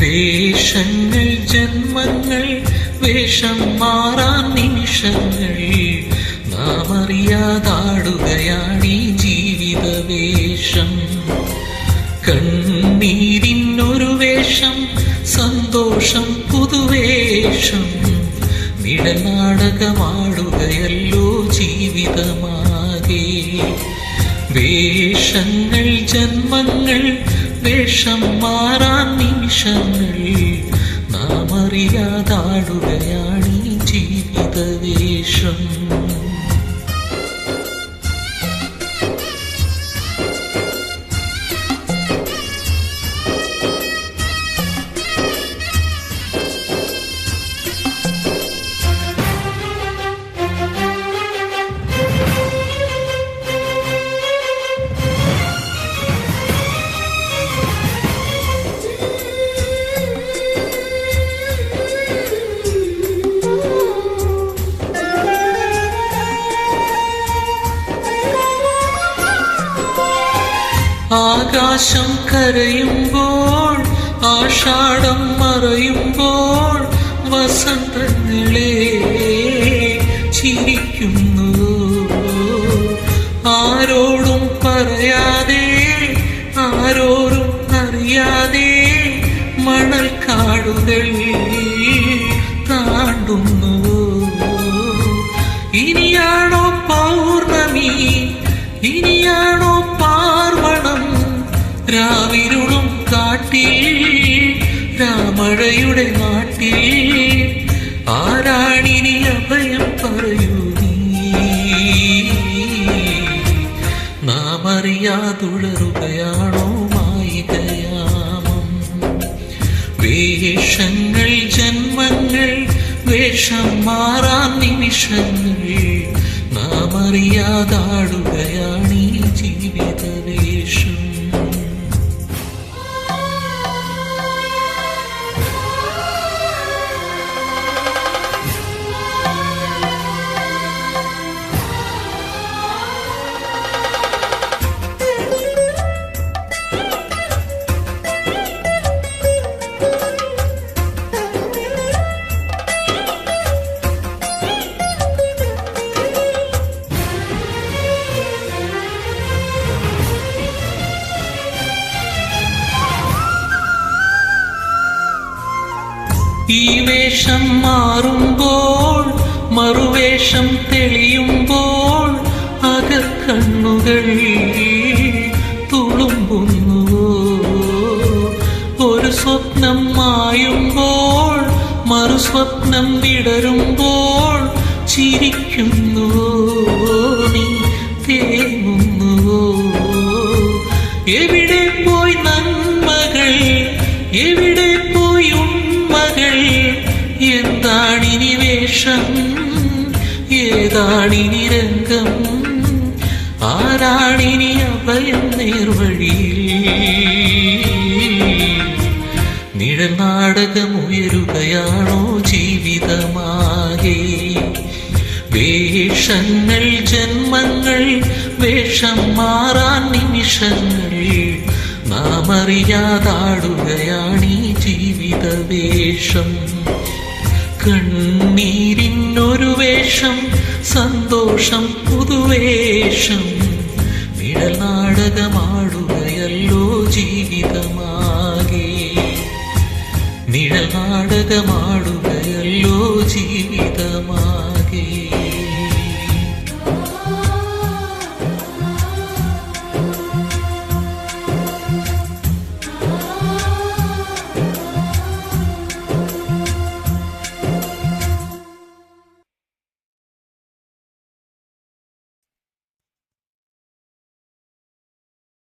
വേഷങ്ങൾ ജന്മങ്ങൾ വേഷം മാറാൻ നിമിഷങ്ങൾ. നാം അറിയാതാടുകയാണീ ജീവിത വേഷം കണ്ണീരിനൊരു വേഷം സന്തോഷം പുതുവേഷം. നിഴനാടകമാടുകയല്ലോ ജീവിതമാകെ. വേഷങ്ങൾ ജന്മങ്ങൾ വേഷം മാറാൻ നിമിഷങ്ങൾ. നാം അറിയാതാടുകയാണ് ജീവിത ആകാശം കരയുമ്പോൾ ആഷാഢം മറയുമ്പോൾ വസന്തങ്ങളെ ചിരിക്കുന്നു. ആരോടും പറയാതെ ആരോരും അറിയാതെ മണൽക്കാടുകൾ താണ്ടുന്നു. ഇനിയാണോ പൗർണമി? ഇനിയാ രാവിരുളും കാട്ടിൽ രാമഴയുടെ നാട്ടിൽ. ആരാണിനി അഭയം പറയൂ നീ? അറിയാതുടരുകയാണോ മായികയാമം? വേഷങ്ങൾ ജന്മങ്ങൾ വേഷം മാറാൻ നിമിഷങ്ങൾ. നാം അറിയാതാടുകയാണീ ജീവിത ഈ വേഷം മാറുമ്പോൾ മറുവേഷം തെളിയുമ്പോൾ അകക്കണ്ണുകൾ തുളുമ്പുന്നു ഒരു സ്വപ്നം മായുമ്പോൾ മറുസ്വപ്നം വിടരുമ്പോൾ ചിരിക്കുന്നു നീ തേങ്ങുന്നുവോ? ഏതാണിനി രംഗം ആരാണിനി അഭയം നേർവഴിയിൽ? നിഴനാടകമുയരുകയാണോ ജീവിതമാകെ? വേഷങ്ങൾ ജന്മങ്ങൾ വേഷം മാറാൻ നിമിഷങ്ങൾ. നാം അറിയാതാടുകയാണീ ജീവിത വേഷം കണ്ണീരിനൊരു വേഷം സന്തോഷം പുതുവേഷം. നിഴൽനാടകമാടുകയല്ലോ ജീവിതമാകെ. നിഴൽനാടകമാടുകയല്ലോ ജീവിതമാകെ.